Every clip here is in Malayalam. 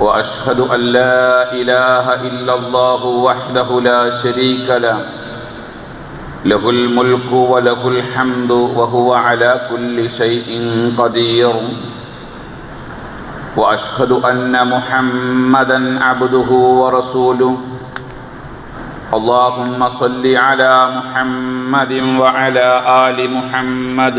واشهد ان لا اله الا الله وحده لا شريك له له الملك وله الحمد وهو على كل شيء قدير واشهد ان محمدا عبده ورسوله اللهم صل على محمد وعلى ال محمد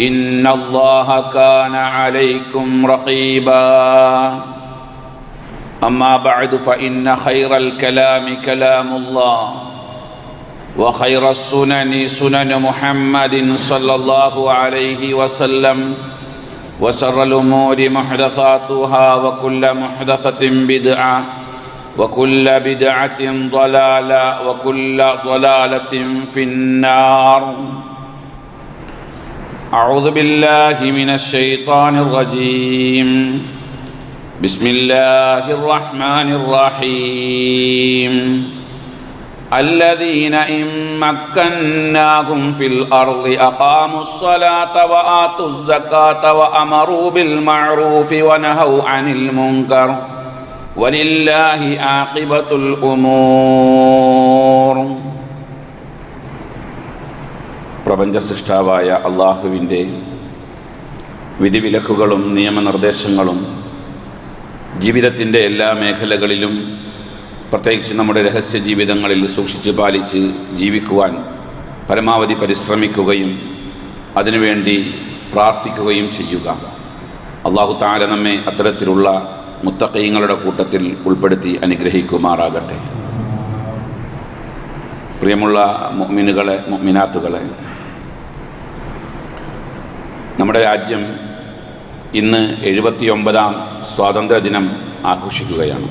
إن الله كان عليكم رقيبا. أما بعد فإن خير الكلام كلام الله وخير السنن سنن محمد صلى الله عليه وسلم وشر الأمور محدثاتها وكل محدثة بدعة وكل بدعة ضلالة وكل ضلالة في النار. أعوذ بالله من الشيطان الرجيم. بسم الله الرحمن الرحيم. الذين إن مكناهم في الأرض أقاموا الصلاة وآتوا الزكاة وأمروا بالمعروف ونهوا عن المنكر. ولله عاقبة الأمور. പ്രപഞ്ച സൃഷ്ടാവായ അള്ളാഹുവിന്റെ വിധിവിലക്കുകളും നിയമനിർദ്ദേശങ്ങളും ജീവിതത്തിന്റെ എല്ലാ മേഖലകളിലും പ്രത്യേകിച്ച് നമ്മുടെ രഹസ്യ ജീവിതങ്ങളിൽ സൂക്ഷിച്ച് പാലിച്ച് ജീവിക്കുവാൻ പരമാവധി പരിശ്രമിക്കുകയും അതിനുവേണ്ടി പ്രാർത്ഥിക്കുകയും ചെയ്യുക. അള്ളാഹു താര നമ്മെ അത്തരത്തിലുള്ള മുത്തക്കൈങ്ങളുടെ കൂട്ടത്തിൽ ഉൾപ്പെടുത്തി അനുഗ്രഹിക്കുമാറാകട്ടെ. പ്രിയമുള്ള മുഅ്മിനുകളെ മുഅ്മിനാത്തുകളെ നമ്മുടെ രാജ്യം ഇന്ന് എഴുപത്തിയൊമ്പതാം സ്വാതന്ത്ര്യദിനം ആഘോഷിക്കുകയാണ്.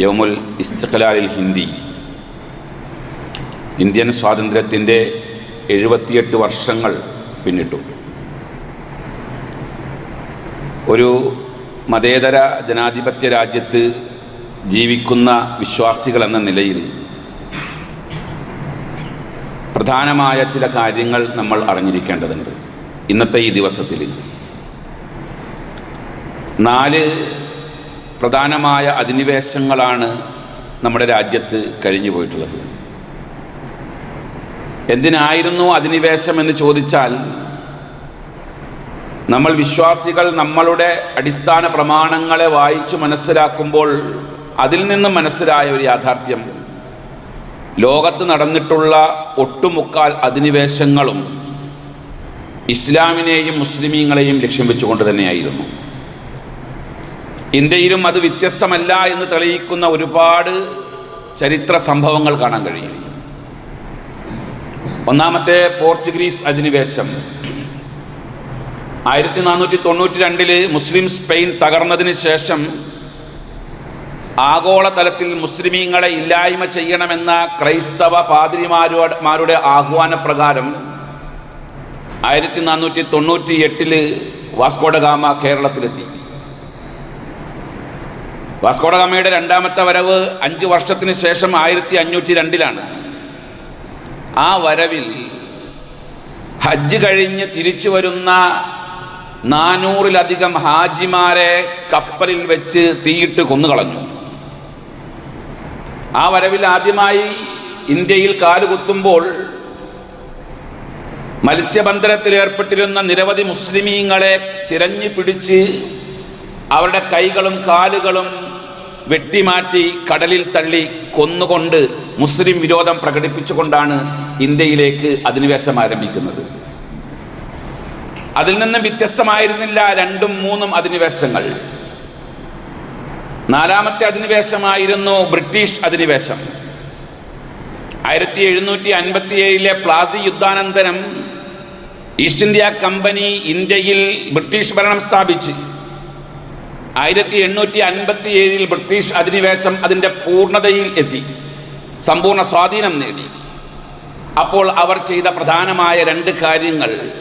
യൗമുൽ ഇസ്തിഖലാലിൽ ഹിന്ദി. ഇന്ത്യൻ സ്വാതന്ത്ര്യത്തിന്റെ എഴുപത്തിയെട്ട് വർഷങ്ങൾ പിന്നിട്ടു. ഒരു മതേതര ജനാധിപത്യ രാജ്യത്ത് ജീവിക്കുന്ന വിശ്വാസികൾ എന്ന നിലയിൽ പ്രധാനമായ ചില കാര്യങ്ങൾ നമ്മൾ അറിഞ്ഞിരിക്കേണ്ടതുണ്ട് ഇന്നത്തെ ഈ ദിവസത്തിൽ. നാല് പ്രധാനമായ അധിനിവേശങ്ങളാണ് നമ്മുടെ രാജ്യത്ത് കഴിഞ്ഞു പോയിട്ടുള്ളത്. എന്തിനായിരുന്നു അധിനിവേശം എന്ന് ചോദിച്ചാൽ നമ്മൾ വിശ്വാസികൾ നമ്മളുടെ അടിസ്ഥാന പ്രമാണങ്ങളെ വായിച്ചു മനസ്സിലാക്കുമ്പോൾ അതിൽ നിന്നും മനസ്സിലായ ഒരു യാഥാർത്ഥ്യം ലോകത്ത് നടന്നിട്ടുള്ള ഒട്ടുമുക്കാൽ അധിനിവേശങ്ങളും ഇസ്ലാമിനെയും മുസ്ലിമീങ്ങളെയും ലക്ഷ്യം വെച്ചുകൊണ്ട് തന്നെയായിരുന്നു. ഇന്ത്യയിലും അത് വ്യത്യസ്തമല്ല എന്ന് തെളിയിക്കുന്ന ഒരുപാട് ചരിത്ര സംഭവങ്ങൾ കാണാൻ കഴിയും. ഒന്നാമത്തെ പോർച്ചുഗീസ് അധിനിവേശം. ആയിരത്തി നാനൂറ്റി തൊണ്ണൂറ്റി രണ്ടിൽ മുസ്ലിം സ്പെയിൻ തകർന്നതിന് ശേഷം ആഗോളതലത്തിൽ മുസ്ലിമീങ്ങളെ ഇല്ലായ്മ ചെയ്യണമെന്ന ക്രൈസ്തവ പാതിരിമാരോട് മാരുടെ ആഹ്വാനപ്രകാരം ആയിരത്തി നാനൂറ്റി തൊണ്ണൂറ്റി എട്ടിൽ വാസ്കോഡഗാമ കേരളത്തിലെത്തി. വാസ്കോഡഗാമയുടെ രണ്ടാമത്തെ വരവ് അഞ്ച് വർഷത്തിന് ശേഷം ആയിരത്തി അഞ്ഞൂറ്റി രണ്ടിലാണ് ആ വരവിൽ ഹജ്ജ് കഴിഞ്ഞ് തിരിച്ചു വരുന്ന നാനൂറിലധികം ഹാജിമാരെ കപ്പലിൽ വെച്ച് തീയിട്ട് കൊന്നുകളഞ്ഞു. ആ വരവിൽ ആദ്യമായി ഇന്ത്യയിൽ കാലുകുത്തുമ്പോൾ മത്സ്യബന്ധനത്തിൽ ഏർപ്പെട്ടിരുന്ന നിരവധി മുസ്ലിമീങ്ങളെ തിരഞ്ഞു പിടിച്ച് അവരുടെ കൈകളും കാലുകളും വെട്ടിമാറ്റി കടലിൽ തള്ളി കൊന്നുകൊണ്ട് മുസ്ലിം വിരോധം പ്രകടിപ്പിച്ചുകൊണ്ടാണ് ഇന്ത്യയിലേക്ക് അധിനിവേശം ആരംഭിക്കുന്നത്. അതിൽ നിന്നും വ്യത്യസ്തമായിരുന്നില്ല രണ്ടും മൂന്നും അധിനിവേശങ്ങൾ. നാലാമത്തെ അധിനിവേശമായിരുന്നു ബ്രിട്ടീഷ് അധിനിവേശം. ആയിരത്തി എഴുന്നൂറ്റി അൻപത്തി ഏഴിലെ പ്ലാസി യുദ്ധാനന്തരം ഈസ്റ്റ് ഇന്ത്യ കമ്പനി ഇന്ത്യയിൽ ബ്രിട്ടീഷ് ഭരണം സ്ഥാപിച്ച്. ആയിരത്തി എണ്ണൂറ്റി അൻപത്തി ഏഴിൽ ബ്രിട്ടീഷ് അധിനിവേശം അതിന്റെ പൂർണതയിൽ എത്തി. സമ്പൂർണ സ്വാധീനം നേടി. അപ്പോൾ അവർ ചെയ്ത പ്രധാനമായ രണ്ട് കാര്യങ്ങൾ.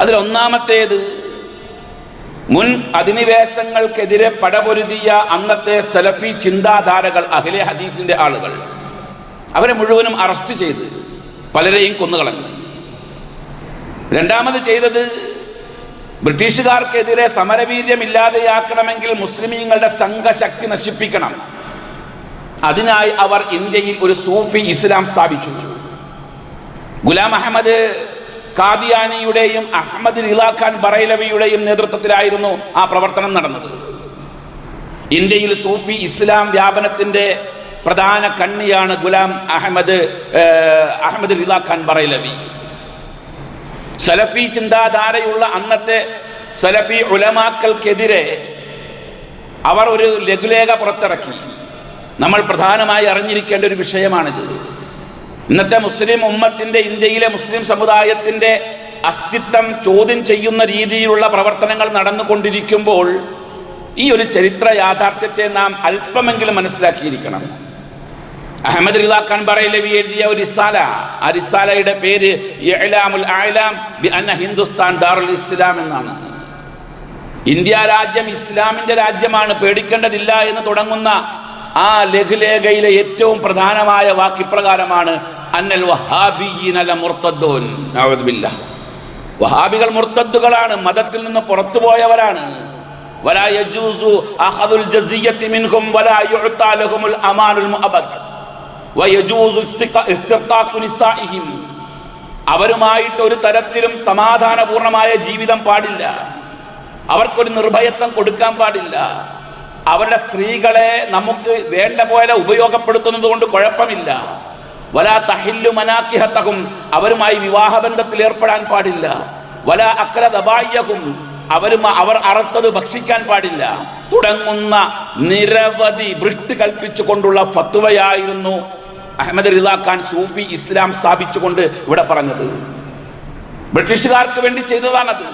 അതിലൊന്നാമത്തേത് മുൻ അധിനിവേശങ്ങൾക്കെതിരെ പടപൊരുതിയ അന്നത്തെ സലഫി ചിന്താധാരകൾ അഖിലെ ഹദീഫിന്റെ ആളുകൾ അവരെ മുഴുവനും അറസ്റ്റ് ചെയ്ത് പലരെയും കൊന്നുകളഞ്ഞു. രണ്ടാമത് ചെയ്തത് ബ്രിട്ടീഷുകാർക്കെതിരെ സമരവീര്യമില്ലാതെയാക്കണമെങ്കിൽ മുസ്ലിമീങ്ങളുടെ സംഘശക്തി നശിപ്പിക്കണം. അതിനായി അവർ ഇന്ത്യയിൽ ഒരു സൂഫി ഇസ്ലാം സ്ഥാപിച്ചു. ഗുലാം അഹമ്മദ് കാദിയാനിയുടെയും അഹമ്മദ് റിലാഖാൻ ബറൈലവിയുടെയും നേതൃത്വത്തിലായിരുന്നു ആ പ്രവർത്തനം നടന്നത്. ഇന്ത്യയിൽ സൂഫി ഇസ്ലാം വ്യാപനത്തിന്റെ പ്രധാന കണ്ണിയാണ് ഗുലാം അഹമ്മദ് അഹമ്മദ് റിലാഖാൻ ബറൈലവി. സലഫി ചിന്താധാരയുള്ള അന്നത്തെ സലഫി ഉലമാക്കൾക്കെതിരെ അവർ ഒരു ലഘുലേഖ പുറത്തിറക്കി. നമ്മൾ പ്രധാനമായി അറിഞ്ഞിരിക്കേണ്ട ഒരു വിഷയമാണിത്. ഇന്നത്തെ മുസ്ലിം ഉമ്മത്തിന്റെ ഇന്ത്യയിലെ മുസ്ലിം സമുദായത്തിന്റെ അസ്തിത്വം ചോദ്യം ചെയ്യുന്ന രീതിയിലുള്ള പ്രവർത്തനങ്ങൾ നടന്നുകൊണ്ടിരിക്കുമ്പോൾ ഈ ഒരു ചരിത്ര യാഥാർത്ഥ്യത്തെ നാം അല്പമെങ്കിലും മനസ്സിലാക്കിയിരിക്കണം. അഹമ്മദ് റിദാഖാൻ ബറൈലവി എഴുതിയ ഒരു റിസാല. ആ റിസാലയുടെ പേര് ബി ഹിന്ദുസ്ഥാൻ ദാറുൽ ഇസ്ലാം എന്നാണ്. ഇന്ത്യ രാജ്യം ഇസ്ലാമിന്റെ രാജ്യമാണ് പേടിക്കേണ്ടതില്ല എന്ന് തുടങ്ങുന്ന ആ ലഘുലേഖയിലെ ഏറ്റവും പ്രധാനമായ അന്നൽ മുർത്തദ്ദൂൻ നഅൂദു ബില്ലാഹ് വഹാബികൾ മുർത്തദ്ദുകളാണ് മതത്തിൽ നിന്ന് പുറത്തു പോയവരാണ്. അവരുമായിട്ട് ഒരു തരത്തിലും സമാധാനപൂർണമായ ജീവിതം പാടില്ല. അവർക്കൊരു നിർഭയത്വം കൊടുക്കാൻ പാടില്ല. അവരുടെ സ്ത്രീകളെ നമുക്ക് വേണ്ട പോലെ ഉപയോഗപ്പെടുത്തുന്നത് കൊണ്ട് കുഴപ്പമില്ല. വല തഹില്ലു മനാക്കിഹത്തകും അവരുമായി വിവാഹബന്ധത്തിൽ ഏർപ്പെടാൻ പാടില്ല. വല അക്രദബായ്യകും അവരും അവർ അറുത്തത് ഭക്ഷിക്കാൻ പാടില്ല. തുടങ്ങുന്ന നിരവധി വൃഷ്ടി കൽപ്പിച്ചുകൊണ്ടുള്ള ഫത്വയായിരുന്നു അഹമ്മദ് റിദാഖാൻ സൂഫി ഇസ്ലാം സ്ഥാപിച്ചുകൊണ്ട് ഇവിടെ പറഞ്ഞത്. ബ്രിട്ടീഷുകാർക്ക് വേണ്ടി ചെയ്തതാണത്.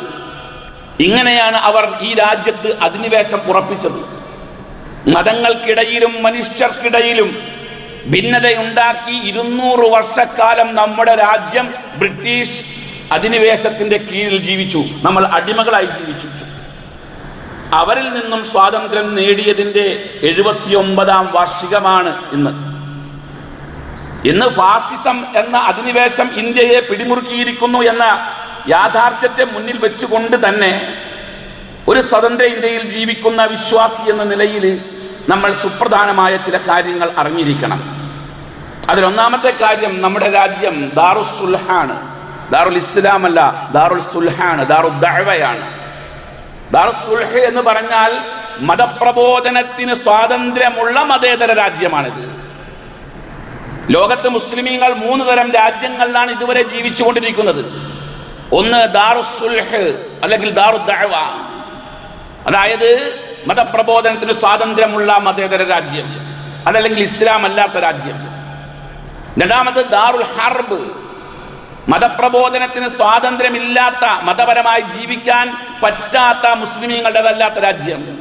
ഇങ്ങനെയാണ് അവർ ഈ രാജ്യത്ത് അധിനിവേശം ഉറപ്പിച്ചത്. മതങ്ങൾക്കിടയിലും മനുഷ്യർക്കിടയിലും ഭിന്നതയുണ്ടാക്കി ഇരുന്നൂറ് വർഷക്കാലം നമ്മുടെ രാജ്യം ബ്രിട്ടീഷ് അധിനിവേശത്തിന്റെ കീഴിൽ ജീവിച്ചു. നമ്മൾ അടിമകളായി ജീവിച്ചു. അവരിൽ നിന്നും സ്വാതന്ത്ര്യം നേടിയതിന്റെ എഴുപത്തിയൊമ്പതാം വാർഷികമാണ് ഇന്ന്. ഇന്ന് ഫാസിസം എന്ന അധിനിവേശം ഇന്ത്യയെ പിടിമുറുക്കിയിരിക്കുന്നു എന്ന യാഥാർത്ഥ്യത്തെ മുന്നിൽ വെച്ചുകൊണ്ട് തന്നെ ഒരു സ്വതന്ത്ര ഇന്ത്യയിൽ ജീവിക്കുന്ന വിശ്വാസി എന്ന നിലയിൽ നമ്മൾ സുപ്രധാനമായ ചില കാര്യങ്ങൾ അറിഞ്ഞിരിക്കണം. അതിലൊന്നാമത്തെ കാര്യം നമ്മുടെ രാജ്യം ദാറുൽ സുൽഹാണ്. ദാറുൽ ഇസ്ലാം അല്ല ദാറുൽ സുൽഹാണ് ദാറുൽ ദഴവയാണ് ദാറുൽ സുൽഹ എന്ന് പറഞ്ഞാൽ മതപ്രബോധനത്തിന് സ്വാതന്ത്ര്യമുള്ള മതേതര രാജ്യമാണിത്. ലോകത്ത് മുസ്ലിമീങ്ങൾ മൂന്ന് തരം രാജ്യങ്ങളിലാണ് ഇതുവരെ ജീവിച്ചുകൊണ്ടിരിക്കുന്നത്. ഒന്ന് ദാറുസുൽഹ് അല്ലെങ്കിൽ ദാറു ദഅവ. അതായത് മതപ്രബോധനത്തിന് സ്വാതന്ത്ര്യമുള്ള മതേതര രാജ്യം അതല്ലെങ്കിൽ ഇസ്ലാം അല്ലാത്ത രാജ്യം. രണ്ടാമത് ദാറുൽ ഹർബ്. മതപ്രബോധനത്തിന് സ്വാതന്ത്ര്യമില്ലാത്ത മതപരമായി ജീവിക്കാൻ പറ്റാത്ത മുസ്ലിമീങ്ങളുടേതല്ലാത്ത രാജ്യം.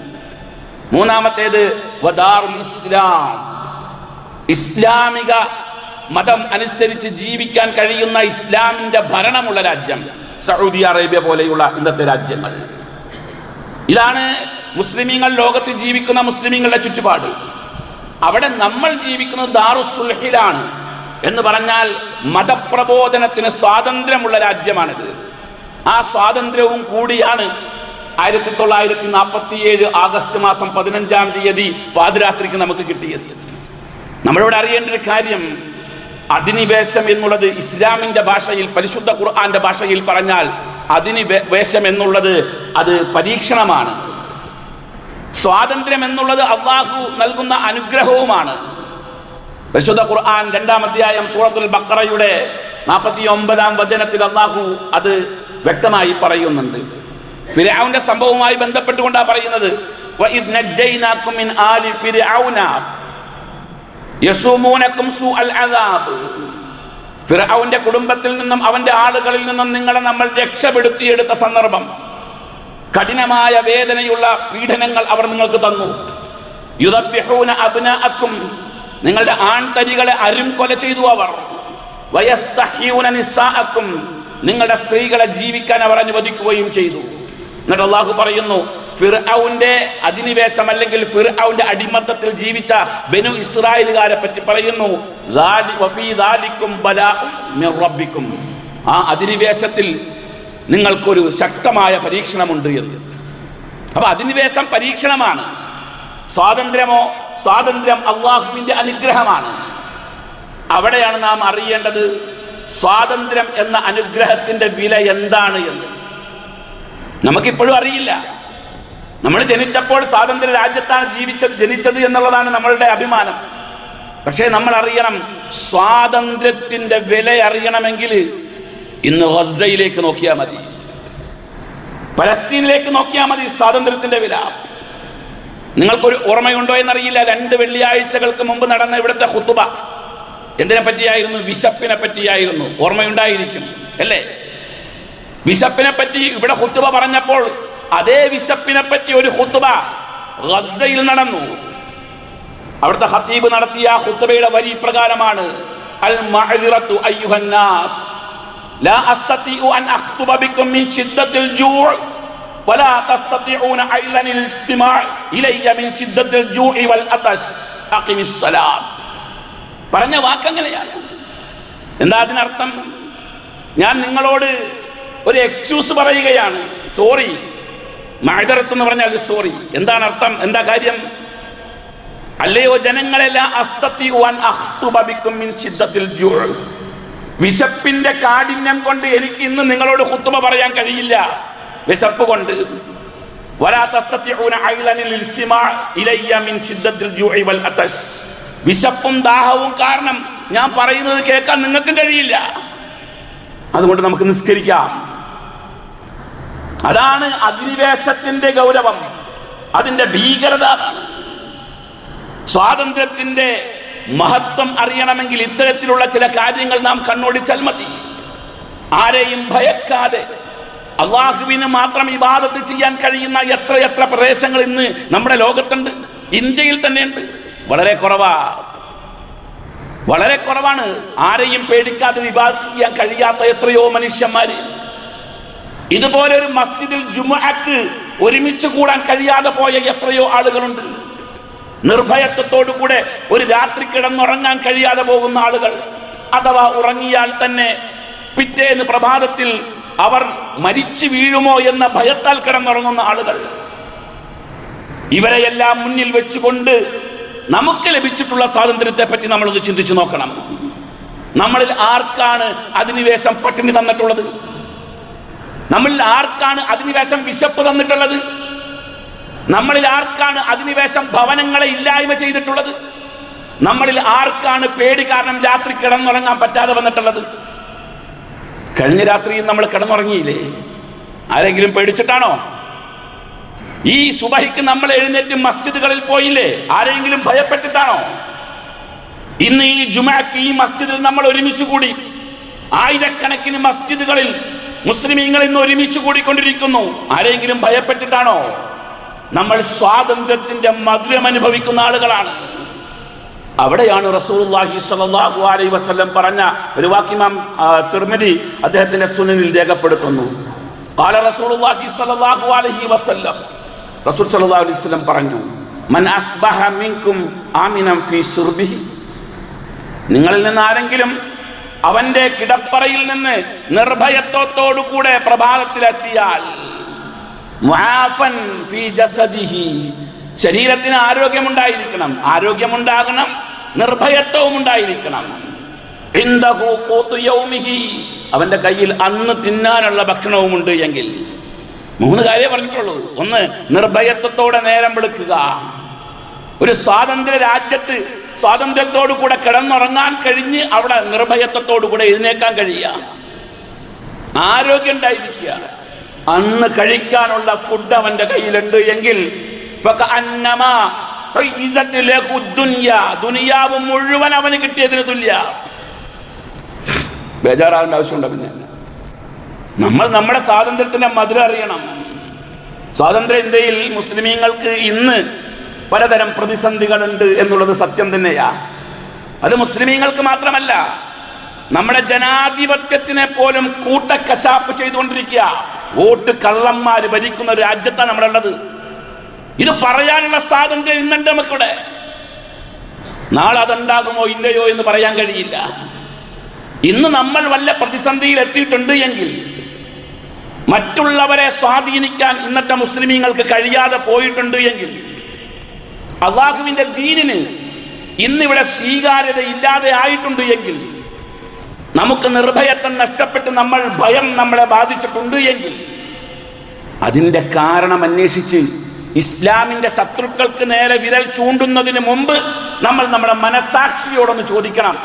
മൂന്നാമത്തേത് വദാറുൽ ഇസ്ലാം. ഇസ്ലാമിക മതം അനുസരിച്ച് ജീവിക്കാൻ കഴിയുന്ന ഇസ്ലാമിന്റെ ഭരണമുള്ള രാജ്യം സൗദി അറേബ്യ പോലെയുള്ള ഇന്നത്തെ രാജ്യങ്ങൾ. ഇതാണ് മുസ്ലിമീങ്ങൾ ലോകത്ത് ജീവിക്കുന്ന മുസ്ലിമീങ്ങളുടെ ചുറ്റുപാട്. അവിടെ നമ്മൾ ജീവിക്കുന്നത് ദാറുസുൽഹിലാണ് എന്ന് പറഞ്ഞാൽ മതപ്രബോധനത്തിന് സ്വാതന്ത്ര്യമുള്ള രാജ്യമാണിത്. ആ സ്വാതന്ത്ര്യവും കൂടിയാണ് ആയിരത്തി തൊള്ളായിരത്തി നാൽപ്പത്തി ഏഴ് ആഗസ്റ്റ് മാസം പതിനഞ്ചാം തീയതി പാതിരാത്രിക്ക് നമുക്ക് കിട്ടിയത്. നമ്മളിവിടെ അറിയേണ്ട ഒരു കാര്യം അധിനിവേശം എന്നുള്ളത് ഇസ്ലാമിന്റെ ഭാഷയിൽ പരിശുദ്ധ ഖുർആന്റെ ഭാഷയിൽ പറഞ്ഞാൽ അതിന് വേഷം എന്നുള്ളത് അത് പരീക്ഷണമാണ്. സ്വാതന്ത്ര്യം എന്നുള്ളത് അള്ളാഹു നൽകുന്ന അനുഗ്രഹവുമാണ്. പരിശുദ്ധ ഖുർആൻ രണ്ടാം അധ്യായം സൂറത്തുൽ ബക്കറയുടെ നാൽപ്പത്തി ഒമ്പതാം വചനത്തിൽ അള്ളാഹു അത് വ്യക്തമായി പറയുന്നുണ്ട്. ഫിരാവുന്റെ സംഭവവുമായി ബന്ധപ്പെട്ടുകൊണ്ടാണ് പറയുന്നത് ഫിർഔന്റെ കുടുംബത്തിൽ നിന്നും അവന്റെ ആളുകളിൽ നിന്നും നിങ്ങളെ നമ്മൾ രക്ഷപ്പെടുത്തിയെടുത്ത സന്ദർഭം. കഠിനമായ വേദനയുള്ള പീഡനങ്ങൾ അവർ നിങ്ങൾക്ക് തന്നു. യുദബ്യഹൂന അബ്നാഅക്കും നിങ്ങളുടെ ആൺതരികളെ അരും കൊല ചെയ്തു അവർ. വയസ്തഹ്യൂന നിസ്സാഅക്കും നിങ്ങളുടെ സ്ത്രീകളെ ജീവിക്കാൻ അവർ അനുവദിക്കുകയും ചെയ്തു. എന്നിട്ട് അള്ളാഹു പറയുന്നു ഫിർഔന്റെ അധിനിവേശം അല്ലെങ്കിൽ ഫിർഔന്റെ അടിമത്തത്തിൽ ജീവിച്ച ബനു ഇസ്രായേലുകാരെ പറ്റി പറയുന്നു. ആ അധിനിവേശത്തിൽ നിങ്ങൾക്കൊരു ശക്തമായ പരീക്ഷണമുണ്ട് എന്ന്. അപ്പൊ അധിനിവേശം പരീക്ഷണമാണ്. സ്വാതന്ത്ര്യമോ സ്വാതന്ത്ര്യം അള്ളാഹുവിന്റെ അനുഗ്രഹമാണ്. അവിടെയാണ് നാം അറിയേണ്ടത് സ്വാതന്ത്ര്യം എന്ന അനുഗ്രഹത്തിന്റെ വില എന്താണ് എന്ന്. നമുക്കിപ്പോഴും അറിയില്ല. നമ്മൾ ജനിച്ചപ്പോൾ സ്വാതന്ത്ര്യ രാജ്യത്താണ് ജീവിച്ചത് ജനിച്ചത് എന്നുള്ളതാണ് നമ്മളുടെ അഭിമാനം. പക്ഷേ നമ്മൾ അറിയണം സ്വാതന്ത്ര്യത്തിന്റെ വില അറിയണമെങ്കിൽ ഇന്ന് ഗസയിലേക്ക് നോക്കിയാൽ മതി. പലസ്തീനിലേക്ക് നോക്കിയാൽ മതി സ്വാതന്ത്ര്യത്തിന്റെ വില. നിങ്ങൾക്കൊരു ഓർമ്മയുണ്ടോ എന്നറിയില്ല. രണ്ട് വെള്ളിയാഴ്ചകൾക്ക് മുമ്പ് നടന്ന ഇവിടുത്തെ ഹുത്തുബ എന്തിനെ പറ്റിയായിരുന്നു വിശപ്പിനെ പറ്റിയായിരുന്നു ഓർമ്മയുണ്ടായിരിക്കും അല്ലേ? വിശപ്പിനെ പറ്റി ഇവിടെ ഹുത്തുബ പറഞ്ഞപ്പോൾ അതേ വിശപ്പിനെ പറ്റി ഒരു ഹുത്തുബ ഗസയിൽ നടന്നു അവിടുത്തെ ഹത്തീബ് നടത്തിയ ആ ഹുത്തുബയുടെ വരി പ്രകാരമാണ് അൽ മഅദിറത്തു അയ്യുഹന്നാസ് ലാ അസ്തതിഉ അൻ അഖ്തുബ ബിക്കും മിൻ ശിദ്ദത്തിൽ ജൂഅ് ولا تستطيعون أيضا الاستماع إلي من شدة الجوع والعطش أقم الصلاة പറഞ്ഞ വാക്കങ്ങനെയാണ് എന്താ അതിനർത്ഥം ഞാൻ നിങ്ങളോട് ഒരു എക്സ്ക്യൂസ് പറയുകയാണ് സോറി മഴതരത്ത് എന്ന് പറഞ്ഞാൽ സോറി. എന്താണ് അർത്ഥം? എന്താ കാര്യം? അല്ലയോ ജനങ്ങളെല്ലാം വിശപ്പിന്റെ കാഠിന്യം കൊണ്ട് എനിക്ക് ഇന്ന് നിങ്ങളോട് കുത്തുമ പറയാൻ കഴിയില്ല. വിശപ്പ് കൊണ്ട്. വിശപ്പും ദാഹവും കാരണം ഞാൻ പറയുന്നത് കേൾക്കാൻ നിങ്ങൾക്കും കഴിയില്ല. അതുകൊണ്ട് നമുക്ക് നിസ്കരിക്കാം. അതാണ് അധിനിവേശത്തിന്റെ ഗൗരവം. അതിന്റെ ഭീകരത സ്വാതന്ത്ര്യത്തിന്റെ മഹത്വം അറിയണമെങ്കിൽ ഇത്തരത്തിലുള്ള ചില കാര്യങ്ങൾ നാം കണ്ണോടിച്ചാൽ മതി. ആരെയും ഭയക്കാതെ അള്ളാഹുവിന് മാത്രം ഇബാദത്ത് ചെയ്യാൻ കഴിയുന്ന എത്ര എത്ര പ്രദേശങ്ങൾ ഇന്ന് നമ്മുടെ ലോകത്തുണ്ട് ഇന്ത്യയിൽ തന്നെയുണ്ട്. വളരെ കുറവാ. വളരെ കുറവാണ്. ആരെയും പേടിക്കാതെ ഇബാദത്ത് ചെയ്യാൻ കഴിയാത്ത എത്രയോ മനുഷ്യന്മാര്. ഇതുപോലെ ഒരു മസ്ജിദിൽ ജുമുഅക്ക് ഒരുമിച്ച് കൂടാൻ കഴിയാതെ പോയ എത്രയോ ആളുകളുണ്ട്. നിർഭയത്വത്തോടു കൂടെ ഒരു രാത്രി കിടന്നുറങ്ങാൻ കഴിയാതെ പോകുന്ന ആളുകൾ. അഥവാ ഉറങ്ങിയാൽ തന്നെ പിറ്റേന്ന് പ്രഭാതത്തിൽ അവർ മരിച്ചു വീഴുമോ എന്ന ഭയത്താൽ കിടന്നുറങ്ങുന്ന ആളുകൾ. ഇവരെയെല്ലാം മുന്നിൽ വെച്ചുകൊണ്ട് നമുക്ക് ലഭിച്ചിട്ടുള്ള സ്വാതന്ത്ര്യത്തെ പറ്റി നമ്മളൊന്ന് ചിന്തിച്ചു നോക്കണം. നമ്മളിൽ ആർക്കാണ് അധിനിവേശം പട്ടിണി തന്നിട്ടുള്ളത്? നമ്മളിൽ ആർക്കാണ് അധിനിവേശം വിശപ്പ് തന്നിട്ടുള്ളത്? നമ്മളിൽ ആർക്കാണ് അധിനിവേശം ഭവനങ്ങളെ ഇല്ലായ്മ ചെയ്തിട്ടുള്ളത്? നമ്മളിൽ ആർക്കാണ് പേടി കാരണം രാത്രി കിടന്നുറങ്ങാൻ പറ്റാതെ വന്നിട്ടുള്ളത്? കഴിഞ്ഞ രാത്രിയും നമ്മൾ കിടന്നുറങ്ങിയില്ലേ? ആരെങ്കിലും പേടിച്ചിട്ടാണോ? ഈ സുബഹിക്ക് നമ്മൾ എഴുന്നേറ്റ് മസ്ജിദുകളിൽ പോയില്ലേ? ആരെങ്കിലും ഭയപ്പെട്ടിട്ടാണോ? ഇന്ന് ഈ ജുമാക്ക് ഈ മസ്ജിദിൽ നമ്മൾ ഒരുമിച്ച് കൂടി ആയിരക്കണക്കിന് മസ്ജിദുകളിൽ മുസ്ലിമീങ്ങൾ ഇന്ന് ഒരുമിച്ച് കൂടിക്കൊണ്ടിരിക്കുന്നു ആരെങ്കിലും ഭയപ്പെട്ടിട്ടാണോ നമ്മൾ സ്വാതന്ത്ര്യത്തിന്റെ മധുരം അനുഭവിക്കുന്ന ആളുകളാണ് അവിടെയാണ് റസൂലുള്ളാഹി സ്വല്ലല്ലാഹു അലൈഹി വസല്ലം പറഞ്ഞ ഒരു വാക്യമാം തിർമിതി അദ്ദേഹത്തിന്റെ സുനനിൽ രേഖപ്പെടുത്തുന്നു قال رسول الله صلى الله عليه وسلم റസൂൽ സല്ലല്ലാഹു അലൈഹി വസല്ലം പറഞ്ഞു മൻ അസ്ബഹ മിൻകും ആമിനം ഫീ സുർബിഹി നിങ്ങളിൽ നിന്ന് ആരെങ്കിലും അവന്റെ കിടപ്പറയിൽ നിന്ന് നിർഭയത്വത്തോടുകൂടെ പ്രഭാതത്തിലെത്തിയാൽ ശരീരത്തിന് ആരോഗ്യമുണ്ടായിരിക്കണം. ആരോഗ്യമുണ്ടാകണം നിർഭയത്വവും ഉണ്ടായിരിക്കണം അവന്റെ കയ്യിൽ അന്ന് തിന്നാനുള്ള ഭക്ഷണവുമുണ്ട് എങ്കിൽ. മൂന്ന് കാര്യം പറഞ്ഞിട്ടുള്ളൂ. ഒന്ന് നിർഭയത്വത്തോടെ നേരം വെളുക്കുക. ഒരു സ്വാതന്ത്ര്യ രാജ്യത്ത് സ്വാതന്ത്ര്യത്തോടു കൂടെ കിടന്നുറങ്ങാൻ കഴിഞ്ഞ് അവിടെ നിർഭയത്വത്തോടു കൂടെ എഴുന്നേക്കാൻ കഴിയുക. ആരോഗ്യം ഉണ്ടായിരിക്കുക. അന്ന് കഴിക്കാനുള്ള ഫുഡ് അവന്റെ കയ്യിലുണ്ട് എങ്കിൽ. ദുനിയാവ് മുഴുവൻ അവന് കിട്ടിയതിന് തുല്യ. ബേജാറാവേണ്ട ആവശ്യമുണ്ടോ പിന്നെ? നമ്മൾ നമ്മുടെ സ്വാതന്ത്ര്യത്തിന്റെ മധുരം അറിയണം. സ്വാതന്ത്ര്യ ഇന്ത്യയിൽ മുസ്ലിമീങ്ങൾക്ക് ഇന്ന് പലതരം പ്രതിസന്ധികളുണ്ട് എന്നുള്ളത് സത്യം തന്നെയാ. അത് മുസ്ലിമീങ്ങൾക്ക് മാത്രമല്ല നമ്മുടെ ജനാധിപത്യത്തിനെ പോലും കൂട്ടക്കശാപ്പ് ചെയ്തുകൊണ്ടിരിക്കുക. വോട്ട് കള്ളന്മാർ ഭരിക്കുന്ന ഒരു രാജ്യത്താണ് നമ്മളുള്ളത്. ഇത് പറയാനുള്ള സ്വാതന്ത്ര്യം ഇന്നുണ്ട് നമുക്കിവിടെ. നാളെ അതുണ്ടാകുമോ ഇല്ലയോ എന്ന് പറയാൻ കഴിയില്ല. ഇന്ന് നമ്മൾ വല്ല പ്രതിസന്ധിയിൽ എത്തിയിട്ടുണ്ട് എങ്കിൽ മറ്റുള്ളവരെ സ്വാധീനിക്കാൻ ഇന്നത്തെ മുസ്ലിമീങ്ങൾക്ക് കഴിയാതെ പോയിട്ടുണ്ട് എങ്കിൽ അള്ളാഹുവിന്റെ ദീനിന് ഇന്നിവിടെ സ്വീകാര്യത ഇല്ലാതെ ആയിട്ടുണ്ട് എങ്കിൽ നമുക്ക് നിർഭയത്വം നഷ്ടപ്പെട്ട് നമ്മൾ ഭയം നമ്മളെ ബാധിച്ചിട്ടുണ്ട് എങ്കിൽ അതിന്റെ കാരണം അന്വേഷിച്ച് ഇസ്ലാമിന്റെ ശത്രുക്കൾക്ക് നേരെ വിരൽ ചൂണ്ടുന്നതിന് മുമ്പ് നമ്മൾ നമ്മുടെ മനസാക്ഷിയോടൊന്ന് ചോദിക്കണം.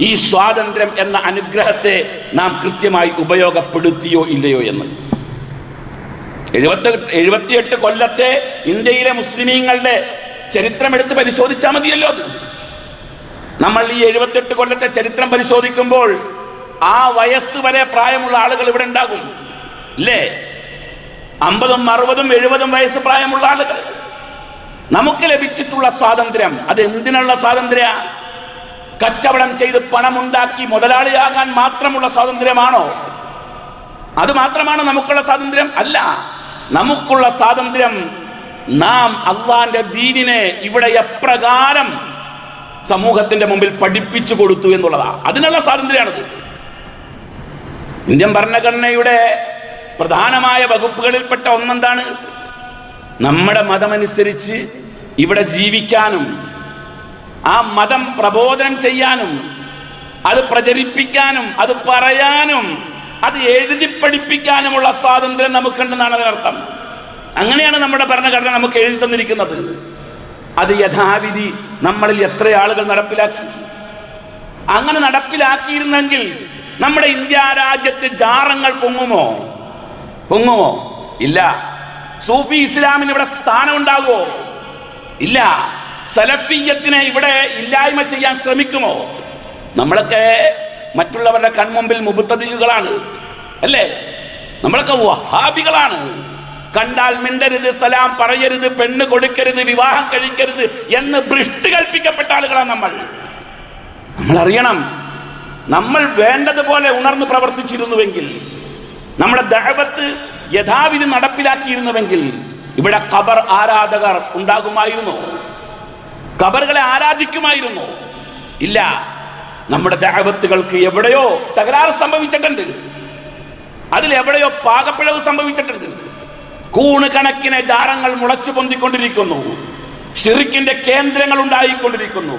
ഈ സ്വാതന്ത്ര്യം എന്ന അനുഗ്രഹത്തെ നാം കൃത്യമായി ഉപയോഗപ്പെടുത്തിയോ ഇല്ലയോ എന്ന്. എഴുപത്തി എഴുപത്തിയെട്ട് കൊല്ലത്തെ ഇന്ത്യയിലെ മുസ്ലിമീങ്ങളുടെ ചരിത്രം എടുത്ത് പരിശോധിച്ചാൽ മതിയല്ലോ അത്. നമ്മൾ ഈ എഴുപത്തെട്ട് കൊല്ലത്തെ ചരിത്രം പരിശോധിക്കുമ്പോൾ ആ വയസ്സ് വരെ പ്രായമുള്ള ആളുകൾ ഇവിടെ ഉണ്ടാകും. അല്ലേ അമ്പതും അറുപതും എഴുപതും വയസ്സ് പ്രായമുള്ള ആളുകൾ. നമുക്ക് ലഭിച്ചിട്ടുള്ള സ്വാതന്ത്ര്യം അത് എന്തിനുള്ള സ്വാതന്ത്ര്യ? കച്ചവടം ചെയ്ത് പണമുണ്ടാക്കി മുതലാളിയാകാൻ മാത്രമുള്ള സ്വാതന്ത്ര്യമാണോ? അത് മാത്രമാണ് നമുക്കുള്ള സ്വാതന്ത്ര്യം? അല്ല. നമുക്കുള്ള സ്വാതന്ത്ര്യം നാം അള്ളാന്റെ ദീനിനെ ഇവിടെ എപ്രകാരം സമൂഹത്തിന്റെ മുമ്പിൽ പഠിപ്പിച്ചു കൊടുത്തു എന്നുള്ളതാണ് അതിനുള്ള സ്വാതന്ത്ര്യമാണത്. ഇന്ത്യൻ ഭരണഘടനയുടെ പ്രധാനമായ വകുപ്പുകളിൽപ്പെട്ട ഒന്നെന്താണ്? നമ്മുടെ മതമനുസരിച്ച് ഇവിടെ ജീവിക്കാനും ആ മതം പ്രബോധനം ചെയ്യാനും അത് പ്രചരിപ്പിക്കാനും അത് പറയാനും അത് എഴുതി പഠിപ്പിക്കാനുമുള്ള സ്വാതന്ത്ര്യം നമുക്കുണ്ടെന്നാണ് അതിനർത്ഥം. അങ്ങനെയാണ് നമ്മുടെ ഭരണഘടന നമുക്ക് എഴുതി തന്നിരിക്കുന്നത്. അത് യഥാവിധി നമ്മളിൽ എത്ര ആളുകൾ നടപ്പിലാക്കി. അങ്ങനെ നടപ്പിലാക്കിയിരുന്നെങ്കിൽ നമ്മുടെ ഇന്ത്യ രാജ്യത്ത് ജാറങ്ങൾ പൊങ്ങുമോ? പൊങ്ങുമോ? ഇല്ല. സൂഫി ഇസ്ലാമിന് ഇവിടെ സ്ഥാനം ഉണ്ടാകുമോ ഇല്ല. സലഫിയത്തിനെ ഇവിടെ ഇല്ലായ്മ ചെയ്യാൻ ശ്രമിക്കുമോ? നമ്മളൊക്കെ മറ്റുള്ളവരുടെ കൺമുമ്പിൽ മുബുത്തതികളാണ് അല്ലേ? നമ്മളൊക്കെ വഹാബികളാണ്. കണ്ടാൽ മിണ്ടരുത് സലാം പറയരുത് പെണ്ണ് കൊടുക്കരുത് വിവാഹം കഴിക്കരുത് എന്ന് ഭ്രഷ്ട് കൽപ്പിക്കപ്പെട്ട ആളുകളാണ് നമ്മൾ. നമ്മൾ അറിയണം നമ്മൾ വേണ്ടതുപോലെ ഉണർന്ന് പ്രവർത്തിച്ചിരുന്നുവെങ്കിൽ നമ്മുടെ ദഅവത്ത് യഥാവിധി നടപ്പിലാക്കിയിരുന്നുവെങ്കിൽ ഇവിടെ ഖബർ ആരാധകർ ഉണ്ടാകുമായിരുന്നോ? ഖബറുകളെ ആരാധിക്കുമായിരുന്നോ? ഇല്ല. നമ്മുടെ ദഅവത്തുകൾക്ക് എവിടെയോ തകരാറ് സംഭവിച്ചിട്ടുണ്ട്. അതിൽ എവിടെയോ പാകപ്പിഴവ് സംഭവിച്ചിട്ടുണ്ട്. കൂണ് കണക്കിന് ദാരങ്ങൾ മുളച്ചു പൊന്തിക്കൊണ്ടിരിക്കുന്നു. ഷിറിക്കിന്റെ കേന്ദ്രങ്ങൾ ഉണ്ടായിക്കൊണ്ടിരിക്കുന്നു.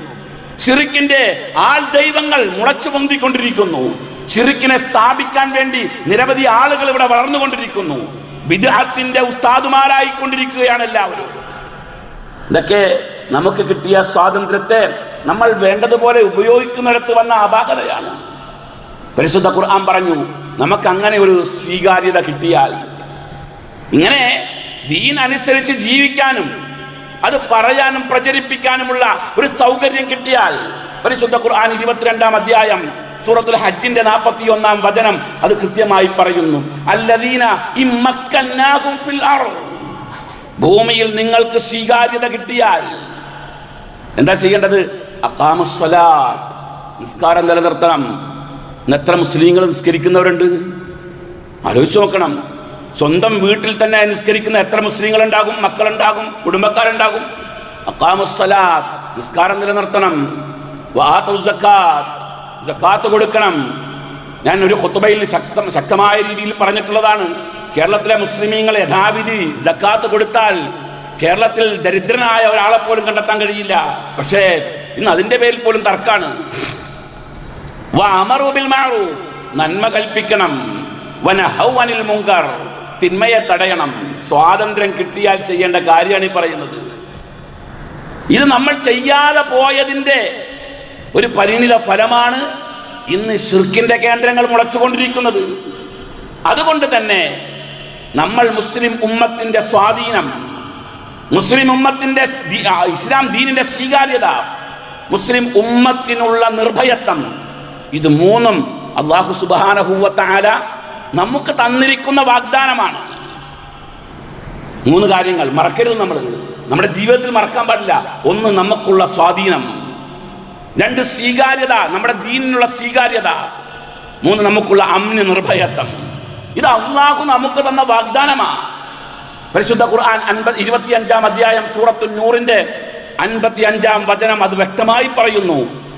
ഷിറിക്കിന്റെ ആൾ ദൈവങ്ങൾ മുളച്ചു പൊന്തിക്കൊണ്ടിരിക്കുന്നു. ഷിറിക്കിനെ സ്ഥാപിക്കാൻ വേണ്ടി നിരവധി ആളുകൾ ഇവിടെ വളർന്നുകൊണ്ടിരിക്കുന്നു. വിദ്യാർത്ഥിന്റെ ഉസ്താദുമാരായിക്കൊണ്ടിരിക്കുകയാണ് എല്ലാവരും. ഇതൊക്കെ നമുക്ക് കിട്ടിയ സ്വാതന്ത്ര്യത്തെ നമ്മൾ വേണ്ടതുപോലെ ഉപയോഗിക്കുന്നിടത്ത് വന്ന അപാകതയാണ്. പരിശുദ്ധ ഖുർആൻ പറഞ്ഞു നമുക്ക് അങ്ങനെ ഒരു സ്വീകാര്യത കിട്ടിയാൽ ഇങ്ങനെ ദീൻ അനുസരിച്ച് ജീവിക്കാനും അത് പറയാനും പ്രചരിപ്പിക്കാനുമുള്ള ഒരു സൗകര്യം കിട്ടിയാൽ പരിശുദ്ധ ഖുർആൻ ഇരുപത്തിരണ്ടാം അധ്യായം സൂറത്തുൽ ഹജ്ജിന്റെ നാൽപ്പത്തി ഒന്നാം വചനം അത് കൃത്യമായി പറയുന്നു. അല്ലദീന ഭൂമിയിൽ നിങ്ങൾക്ക് സ്വീകാര്യത കിട്ടിയാൽ എന്താ ചെയ്യേണ്ടത്? നിസ്കാരം നിലനിർത്തണം. ഇന്ന് എത്ര മുസ്ലിങ്ങൾ നിസ്കരിക്കുന്നവരുണ്ട്? ആലോചിച്ച് നോക്കണം. സ്വന്തം വീട്ടിൽ തന്നെ നിസ്കരിക്കുന്ന എത്ര മുസ്ലിങ്ങളുണ്ടാകും? മക്കളുണ്ടാകും? കുടുംബക്കാരുണ്ടാകും? അക്കാമുസ്സലാത്ത് നിസ്കാരം നിലനിർത്തണം. ജക്കാത്ത് കൊടുക്കണം. ഞാൻ ഒരു ഖുത്ബയിൽ ശക്ത ശക്തമായ രീതിയിൽ പറഞ്ഞിട്ടുള്ളതാണ്. കേരളത്തിലെ മുസ്ലിമീങ്ങൾ യഥാവിധി ജക്കാത്ത് കൊടുത്താൽ കേരളത്തിൽ ദരിദ്രനായ ഒരാളെ പോലും കണ്ടെത്താൻ കഴിയില്ല. പക്ഷേ ഇന്ന് അതിന്റെ പേരിൽ പോലും തർക്കാണ്. നന്മ കൽപ്പിക്കണം. വനഹൗ അനിൽ മുങ്കർ തിന്മയെ തടയണം. സ്വാതന്ത്ര്യം കിട്ടിയാൽ ചെയ്യേണ്ട കാര്യമാണ് ഈ പറയുന്നത്. ഇത് നമ്മൾ ചെയ്യാതെ പോയതിന്റെ ഒരു പരിണിത ഫലമാണ് ഇന്ന് ഷിർക്കിന്റെ കേന്ദ്രങ്ങൾ മുളച്ചുകൊണ്ടിരിക്കുന്നത്. അതുകൊണ്ട് തന്നെ നമ്മൾ മുസ്ലിം ഉമ്മത്തിന്റെ സ്വാധീനം മുസ്ലിം ഉമ്മത്തിന്റെ ഇസ്ലാം ദീനിന്റെ സ്വീകാര്യത മുസ്ലിം ഉമ്മത്തിനുള്ള നിർഭയത്വം. ഇത് മൂന്നും അള്ളാഹു സുബാനഹൂവത്താല നമുക്ക് തന്നിരിക്കുന്ന വാഗ്ദാനമാണ്. മൂന്ന് കാര്യങ്ങൾ മറക്കരുത് നമ്മൾ. നമ്മുടെ ജീവിതത്തിൽ മറക്കാൻ പാടില്ല. ഒന്ന് നമുക്കുള്ള സ്വാധീനം. രണ്ട് സ്വീകാര്യത നമ്മുടെ ദീനിനുള്ള സ്വീകാര്യത. മൂന്ന് നമുക്കുള്ള അമ്ന നിർഭയത്വം. ഇത് അള്ളാഹു നമുക്ക് തന്ന വാഗ്ദാനമാണ് പരിശുദ്ധ ഖുർആൻ അൻപത് ഇരുപത്തിയഞ്ചാം അധ്യായം സൂറത്തു നൂറിന്റെ അൻപത്തി അഞ്ചാം വചനം അത് വ്യക്തമായി പറയുന്നു.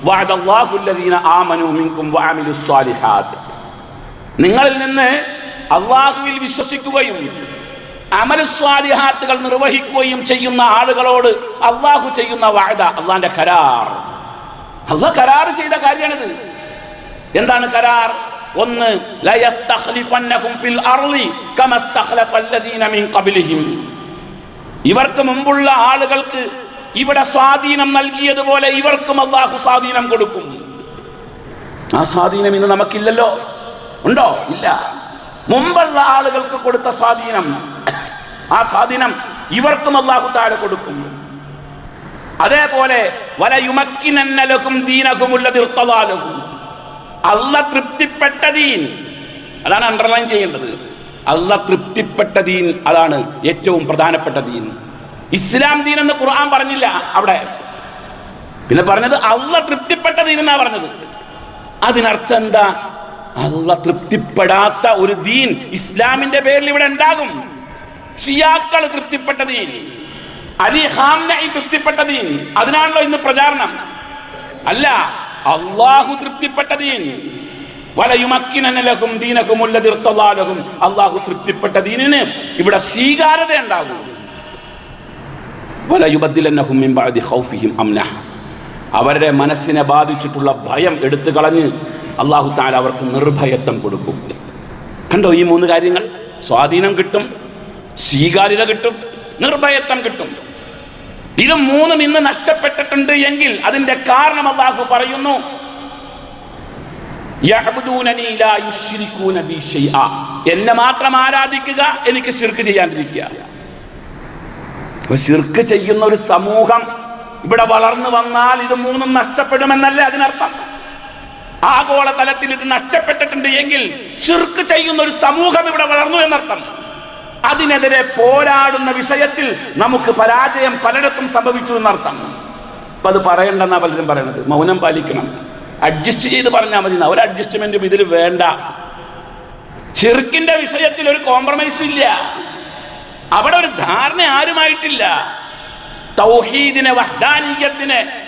നിങ്ങളിൽ നിന്ന് അള്ളാഹുവിൽ വിശ്വസിക്കുകയും അമലുസ്വാലിഹാത്തുകൾ നിർവഹിക്കുകയും ചെയ്യുന്ന ആളുകളോട് അള്ളാഹു ചെയ്യുന്ന വായത അള്ളാന്റെ കരാർ. അള്ളാഹ് കരാർ ചെയ്ത കാര്യമാണിത്. എന്താണ് കരാർ? ഒന്ന് ഇവർക്ക് മുമ്പുള്ള ആളുകൾക്ക് ഇവിടെ സ്വാധീനം നൽകിയതുപോലെ ഇവർക്കും അള്ളാഹു സ്വാധീനം കൊടുക്കും. ആ സ്വാധീനം ഇന്ന് നമുക്കില്ലല്ലോ? ഉണ്ടോ? ഇല്ല. മുമ്പുള്ള ആളുകൾക്ക് കൊടുത്ത സ്വാധീനം. ആ സ്വാധീനം ഇവർക്കും അള്ളാഹു താഴെ കൊടുക്കും. അതേപോലെ വലയുമക്കിനന്നലകും ദീനകുമുള്ളതിർത്തതാലകും അല്ല തൃപ്തിപ്പെട്ട ദീൻ അതാണ് അണ്ടർലൈൻ ചെയ്യേണ്ടത്. അല്ല തൃപ്തിപ്പെട്ട ദീൻ അതാണ് ഏറ്റവും പ്രധാനപ്പെട്ട ദീൻ ഇസ്ലാം ദീൻ എന്ന് ഖുർആൻ പറഞ്ഞില്ല അവിടെ. പിന്നെ പറഞ്ഞത് അല്ല തൃപ്തിപ്പെട്ട ദീൻ എന്നാ പറഞ്ഞത്? അതിനർത്ഥം എന്താ? അല്ല തൃപ്തിപ്പെടാത്ത ഒരു ദീൻ ഇസ്ലാമിന്റെ പേരിൽ ഇവിടെ ഉണ്ടാകും. ഷിയാക്കൾ തൃപ്തിപ്പെട്ട ദീൻ അലി ഹാംനഈ തൃപ്തിപ്പെട്ട ദീൻ അതിനാണല്ലോ ഇന്ന് പ്രചാരണം. അല്ല അള്ളാഹു തൃപ്തിപ്പെട്ട ദീൻ അള്ളാഹു തൃപ്തിപ്പെട്ട ദീനിന് ഇവിടെ സ്വീകാര്യത ഉണ്ടാകും അവരുടെ മനസ്സിനെ ബാധിച്ചിട്ടുള്ള ഭയം എടുത്തു കളഞ്ഞ് അള്ളാഹു താല അവർക്ക് നിർഭയത്വം കൊടുക്കും. കണ്ടോ ഈ മൂന്ന് കാര്യങ്ങൾ? സ്വാധീനം കിട്ടും സ്വീകാര്യത കിട്ടും നിർഭയത്വം കിട്ടും. ഇത് മൂന്നും ഇന്ന് നഷ്ടപ്പെട്ടിട്ടുണ്ട് എങ്കിൽ അതിന്റെ കാരണം അള്ളാഹു പറയുന്നു. എന്നെ മാത്രം ആരാധിക്കുക എനിക്ക് ശിർക്ക് ചെയ്യാണ്ടിരിക്കുക ശിർക്ക് ചെയ്യുന്ന ഒരു സമൂഹം ഇവിടെ വളർന്നു വന്നാൽ ഇത് മൂന്നും നഷ്ടപ്പെടുമെന്നല്ലേ അതിനർത്ഥം? ആഗോള തലത്തിൽ ഇത് നഷ്ടപ്പെട്ടിട്ടുണ്ട് എങ്കിൽ ശിർക്ക് ചെയ്യുന്ന ഒരു സമൂഹം ഇവിടെ വളർന്നു എന്നർത്ഥം. അതിനെതിരെ പോരാടുന്ന വിഷയത്തിൽ നമുക്ക് പരാജയം പലയിടത്തും സംഭവിച്ചു എന്നർത്ഥം. അപ്പൊ അത് പറയണ്ടെന്നാ പലരും പറയണത്. മൗനം പാലിക്കണം. അഡ്ജസ്റ്റ് ചെയ്ത് പറഞ്ഞാൽ മതി ഒരു അഡ്ജസ്റ്റ്മെന്റും ഇതിൽ വേണ്ട. ചെറുക്കിന്റെ വിഷയത്തിൽ ഒരു കോംപ്രമൈസ് ഇല്ല. അവിടെ ഒരു ധാരണ ആരുമായിട്ടില്ല. തൗഹീദിനെ വഹ്ദാനീയത്തിനെ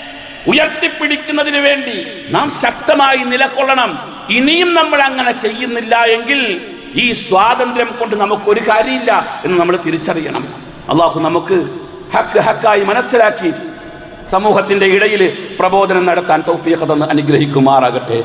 ഉയർത്തിപ്പിടിക്കുന്നതിന് വേണ്ടി നാം ശക്തമായി നിലകൊള്ളണം. ഇനിയും നമ്മൾ അങ്ങനെ ചെയ്യുന്നില്ല എങ്കിൽ ഈ സ്വാതന്ത്ര്യം കൊണ്ട് നമുക്ക് ഒരു കാര്യമില്ല എന്ന് നമ്മൾ തിരിച്ചറിയണം. അള്ളാഹു നമുക്ക് ഹക്ക് ഹക്കായി മനസ്സിലാക്കി സമൂഹത്തിന്റെ ഇടയിൽ പ്രബോധനം നടത്താൻ തൗഫീഖ് അനുഗ്രഹിക്കുമാറാകട്ടെ.